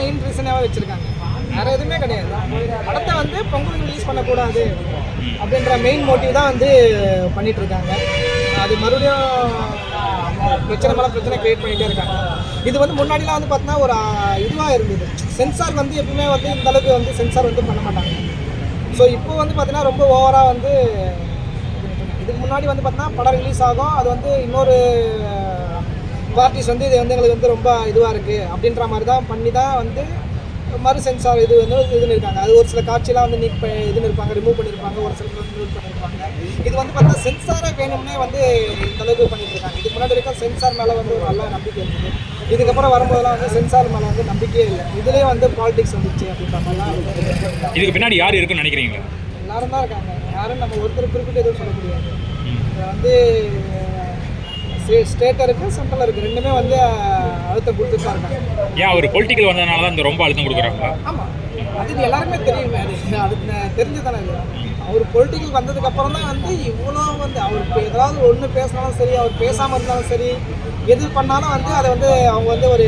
Main ரீசனாகவே வச்சுருக்காங்க. வேறு எதுவுமே கிடையாது. படத்தை வந்து பொங்கலுக்கு ரிலீஸ் பண்ணக்கூடாது அப்படின்ற மெயின் மோட்டிவ் தான் வந்து பண்ணிகிட்டு இருக்காங்க. அது மறுபடியும் பிரச்சனை மேலே பிரச்சனை கிரியேட் பண்ணிகிட்டே இருக்காங்க. இது வந்து முன்னாடிலாம் வந்து பார்த்தீங்கன்னா ஒரு இதுவாக இருந்தது. சென்சார் வந்து எப்பவுமே வந்து இந்த அளவுக்கு வந்து சென்சார் வந்து பண்ண மாட்டாங்க. ஸோ இப்போ வந்து பார்த்தீங்கன்னா ரொம்ப ஓவராக வந்து இதுக்கு முன்னாடி வந்து பார்த்தீங்கன்னா படம் ரிலீஸ் ஆகும். அது வந்து இன்னொரு பார்ட்டிஸ் வந்து இது வந்து எங்களுக்கு வந்து ரொம்ப இதுவாக இருக்குது அப்படின்ற மாதிரி தான் பண்ணி தான் வந்து மறு சென்சார் இது வந்து இதுன்னு இருக்காங்க. அது ஒரு சில காட்சியெலாம் வந்து நீட் இதுன்னு இருப்பாங்க ரிமூவ் பண்ணியிருப்பாங்க ஒரு சில ரிமூவ் பண்ணியிருப்பாங்க இது வந்து பார்த்தா சென்சாரே வேணும்னே வந்து இந்த அளவுக்கு பண்ணிட்டு இருக்காங்க. இதுக்கு முன்னாடி வரைக்கும் சென்சார் மேலே வந்து ஒரு நல்ல நம்பிக்கை இருந்தது. இதுக்கப்புறம் வரும்போதெல்லாம் வந்து சென்சார் மேலே வந்து நம்பிக்கையே இல்லை. இதுலேயே வந்து பாலிடிக்ஸ் வந்துச்சு அப்படின்ற மாதிரிலாம். இதுக்கு பின்னாடி யார் இருக்குன்னு நினைக்கிறீங்க எல்லாரும் தான் இருக்காங்க. யாரும் நம்ம ஒருத்தர் குறிப்பிட்டு எதுவும் சொல்ல முடியாது. இது வந்து ஸ்டேட் இருக்குது சென்ட்ரல் இருக்குது ரெண்டுமே வந்து அழுத்தம் கொடுத்துட்டு தான் இருக்காங்க. ஏன் அவர் பொலிட்டிக்கல் வந்ததுனால தான் இந்த ரொம்ப அழுத்தம் கொடுக்குறாங்களா ஆமாம் அது எல்லாருக்குமே தெரியுமே அது அதுக்கு தெரிஞ்சு தானே அது. அவர் பொலிட்டிக்கல் வந்ததுக்கு அப்புறம் தான் வந்து இவ்வளோ வந்து அவர் ஏதாவது ஒன்று பேசினாலும் சரி அவர் பேசாமல் இருந்தாலும் சரி எது பண்ணாலும் வந்து அதை வந்து அவங்க வந்து ஒரு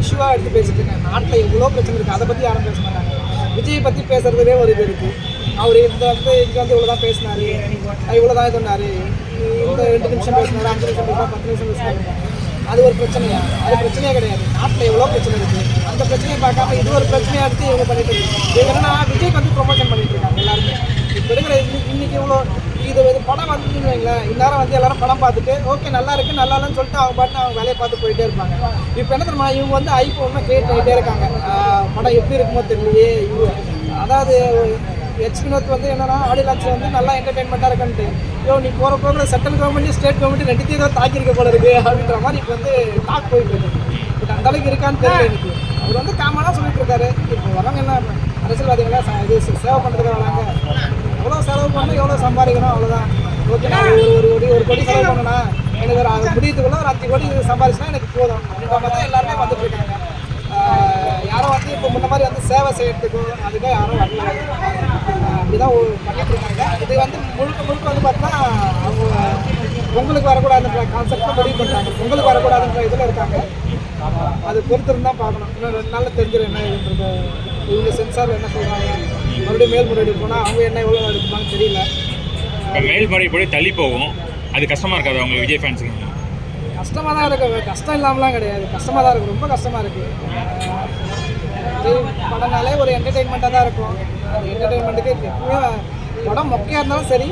இஷ்யூவாக எடுத்து பேசிட்டு இருக்காங்க. நாட்டில் எவ்வளோ பிரச்சனை இருக்குது அதை பற்றி யாரும் பேச மாட்டாங்க. விஜய் பற்றி பேசுறதுலே ஒரு இது இருக்குது அவர் இந்த வந்து இங்கே வந்து இவ்வளோ தான் பேசினாரு. இவ்வளோ தான் சொன்னார். இந்த ரெண்டு நிமிஷம் பேசினாரு அஞ்சு நிமிஷம் பேசினா பத்து நிமிஷம் பேசினாரு. அது ஒரு பிரச்சனையா? அது பிரச்சனையே கிடையாது. நாட்டில் எவ்வளோ பிரச்சனை இருக்குது அந்த பிரச்சனையை பார்க்காம இது ஒரு பிரச்சனையாக எடுத்து இவங்க பண்ணிட்டு இருக்காங்க. என்னன்னா விஜய்க்கு வந்து ப்ரொமோஷன் பண்ணிட்டு இருக்காங்க எல்லாருமே. இப்போ இருக்கிற இன்னைக்கு இன்னைக்கு இவ்வளோ இது இது படம் வந்துச்சுன்னு வைங்களேன். இந்நேரம் வந்து எல்லாரும் படம் பார்த்துட்டு ஓகே நல்லா இருக்கு நல்லா இல்லைன்னு சொல்லிட்டு அவங்க பாட்டு அவங்க வேலையை பார்த்து போயிட்டே இருப்பாங்க. இப்போ என்ன தெரியுமா இவங்க வந்து ஐபோன்னா கிரியேட் பண்ணிட்டே இருக்காங்க படம் எப்படி இருக்குமோ தெரியலையே இவ- அதாவது எச் வினோத் வந்து என்னன்னா ஆடியோ லான்ச்சில் வந்து நல்லா என்டர்டைன்மெண்ட்டாக இருக்குன்ட்டு. ஐயோ நீ போகிற போகிற சென்ட்ரல் கவர்மெண்ட் ஸ்டேட் கவர்மெண்ட் ரெண்டுத்தையும் தான் தாக்கியிருக்க போல இருக்கு அப்படின்ற மாதிரி இப்போ வந்து டாக் போயிட்டு இருக்கு. பட் அந்த அளவுக்கு இருக்கான்னு தெரியல எனக்கு. அவர் வந்து காமனாக சொல்லிட்டு இருக்காரு. இப்போ வரவங்க என்ன அரசியல்வாதிகளா ச- இது சேவை பண்ணுறதுக்கு வராங்க. எவ்வளோ செலவு பண்ணணும் எவ்வளோ சம்பாதிக்கணும் அவ்வளோதான் ஓகே நான் ஒரு ஒரு கோடி ஒரு கோடி செலவு பண்ணனா எனக்கு ஒரு முடியத்துக்குள்ள ஒரு அஞ்சு கோடி சம்பாதிச்சுனா எனக்கு போதும். அப்படின்ற மாதிரி தான் எல்லாருமே வந்துட்டு இருக்காங்க. யாரும் வந்து இப்போ முன்ன மாதிரி வந்து சேவை செய்யறதுக்கோ அதுக்காக யாரும் வரல. அப்படிதான் பண்ணிட்டு இருக்காங்க. இது வந்து முழுக்க முழுக்க வந்து பார்த்தீங்கன்னா அவங்க பொங்கலுக்கு வரக்கூடாதுன்ற கான்செப்ட் முடிவு பண்ணுறாங்க பொங்கலுக்கு வரக்கூடாதுன்ற இதில் இருக்காங்க. அது பொறுத்திருந்து தான் பார்க்கணும். இன்னும் ரெண்டு நாளில் தெரிஞ்சிடும் என்ன இதுன்றது இவங்க சென்சாரில் என்ன சொல்கிறாங்க மறுபடியும் மேல்முறையீடு போனால் அவங்க என்ன எவ்வளோ எடுப்பாங்கன்னு தெரியல. இப்போ மேல்முறைப்படி தள்ளி போகும். அது கஷ்டமாக இருக்காது அவங்க விஜய் ஃபேன்ஸுக்கு கஷ்டமாக தான் இருக்கு. கஷ்டம் இல்லாமலாம் கிடையாது. கஷ்டமாக தான் இருக்குது ரொம்ப கஷ்டமாக இருக்குது படம்னாலே ஒரு என்டர்டெயின்மெண்ட்டாக தான் இருக்கும். அந்த என்டர்டெயின்மெண்ட்டுக்கு எப்பவுமே படம் மொக்கையாக இருந்தாலும் சரி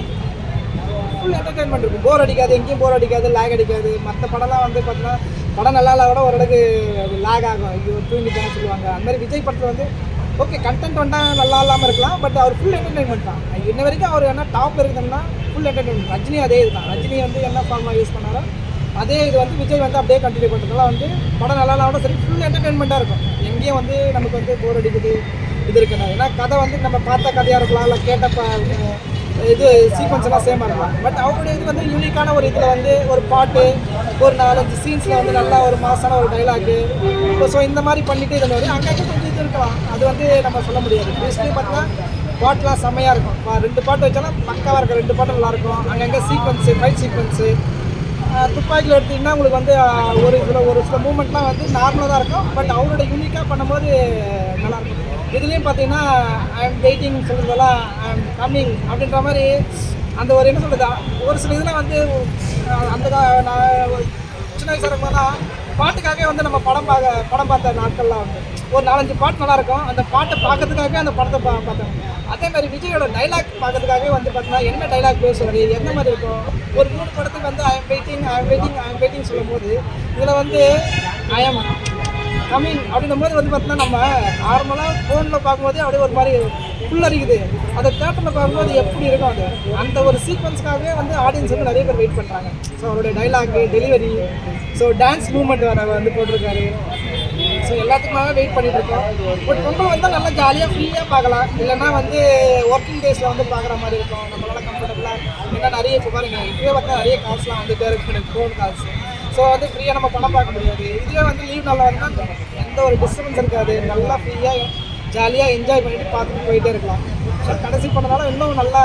ஃபுல் என்டர்டெயின்மெண்ட் இருக்கும். போர் அடிக்காது எங்கேயும் போர் அடிக்காது லேக் அடிக்காது. மற்ற படம்லாம் வந்து பார்த்தீங்கன்னா படம் நல்லா இல்லை கூட ஓரளவுக்கு லேக் ஆகும். ஐயோ தூங்கிட்டான்னு சொல்லுவாங்க. அந்த மாதிரி விஜய் படத்தில் வந்து ஓகே கண்டென்ட் வந்தால் நல்லா இல்லாமல் இருக்கலாம் பட் அவர் ஃபுல் என்டர்டெயின்மெண்ட் தான். இன்ன வரைக்கும் அவர் என்ன டாப் இருக்குதுன்னா ஃபுல் என்டர்டெயின்மெண்ட் ரஜினி அதே இதுதான். ரஜினி வந்து என்ன ஃபார்மாக யூஸ் பண்ணாரோ அதே இது வந்து விஜய் வந்து அப்படியே கண்டினியூ பண்ணுறதுனால வந்து படம் நல்லா இல்லாம சரி ஃபுல் என்டர்டெயின்மெண்ட்டாக இருக்கும். எங்கேயும் வந்து நமக்கு வந்து போர் அடிக்குது இது இருக்குது. ஏன்னா கதை வந்து நம்ம பார்த்த கதையாக இருக்கலாம் இல்லை கேட்ட இது சீக்வன்ஸ் எல்லாம் சேமாக இருக்கலாம். பட் அவருடைய இது வந்து யூனிக்கான ஒரு இதில் வந்து ஒரு பாட்டு ஒரு நாலஞ்சு சீன்ஸில் வந்து நல்லா ஒரு மாசான ஒரு டைலாக்கு ஸோ இந்த மாதிரி பண்ணிட்டு இதில் வந்து அங்கங்கே கொஞ்சம் இது இருக்கலாம். அது வந்து நம்ம சொல்ல முடியாது. மோஸ்ட்லி பார்த்தா பாட்டுலாம் செம்மையாக இருக்கும். இப்போ ரெண்டு பாட்டு வச்சாலும் பக்காவாக இருக்கும் ரெண்டு பாட்டு நல்லா இருக்கும். அங்கங்கே சீக்வன்ஸு ஃபைட் சீக்வன்ஸு துப்பாக்கியில் எடுத்திங்கன்னா உங்களுக்கு வந்து ஒரு சில ஒரு சில மூமெண்ட்லாம் வந்து நார்மலாக தான் இருக்கும். பட் அவரோட யூனிக்காக பண்ணும்போது நல்லாயிருக்கும் இதுலேயும் பார்த்தீங்கன்னா ஐ எம் வெயிட்டிங் சொல்கிறதெல்லாம் ஐ எம் கம்மிங் அப்படின்ற மாதிரி அந்த ஒரு என்ன சொல்கிறது ஒரு சில இதெல்லாம் வந்து அந்த நான் ஒரு சின்ன வயசாக இருக்கும்போதுலாம் பாட்டுக்காகவே வந்து நம்ம படம் பார்க்க படம் பார்த்த நாட்கள்லாம் வந்து ஒரு நாலஞ்சு பாட்டு நல்லாயிருக்கும் அந்த பாட்டை பார்க்கறதுக்காகவே அந்த படத்தை பா பார்த்தேன். அதே மாதிரி விஜயோட டைலாக் பார்க்கறதுக்காகவே வந்து பார்த்தீங்கன்னா என்ன டைலாக் பேசுவார் எந்த மாதிரி இருக்கும்? ஒரு மூணு படத்துக்கு வந்து I am waiting I am waiting I am waiting சொல்லும் போது இதில் வந்து ஐ எம் கமிங் அப்படின்னும் போது வந்து பார்த்தீங்கன்னா நம்ம நார்மலாக ஃபோனில் பார்க்கும்போதே அப்படியே ஒரு மாதிரி ஃபுல் அதை தேட்டரில் பார்க்கும்போது எப்படி இருக்கும் அது? அந்த ஒரு சீக்வன்ஸ்க்காகவே வந்து ஆடியன்ஸ் வந்து நிறைய பேர் வெயிட் பண்ணுறாங்க ஸோ அவருடைய dialogue delivery so dance movement வர வந்து போட்டிருக்காரு. ஸோ எல்லாத்துக்குமே வெயிட் பண்ணிட்டு இருக்கோம் பட் பொங்கல் வந்தால் நல்லா ஜாலியாக ஃப்ரீயாக பார்க்கலாம். இல்லைன்னா வந்து ஒர்க்கிங் டேஸில் வந்து பார்க்குற மாதிரி இருக்கும். நம்மளால கம்ஃபர்டபுளாக ஏன்னா நிறைய இப்போ பாருங்க இப்போயே பார்த்தா நிறைய கால்ஸ்லாம் வந்து டேரக்ட் பண்ணி ஃபோன் கால்ஸ் ஸோ வந்து ஃப்ரீயாக நம்ம பணம் பார்க்க முடியாது. இதுவே வந்து லீவ் நல்லா இருந்தால் எந்த ஒரு டிஸ்டர்பன்ஸ் இருக்காது. நல்லா ஃப்ரீயாக ஜாலியாக என்ஜாய் பண்ணிட்டு பார்த்துட்டு போயிட்டே இருக்கலாம். ஸோ கடைசி பண்ணனால இன்னும் நல்லா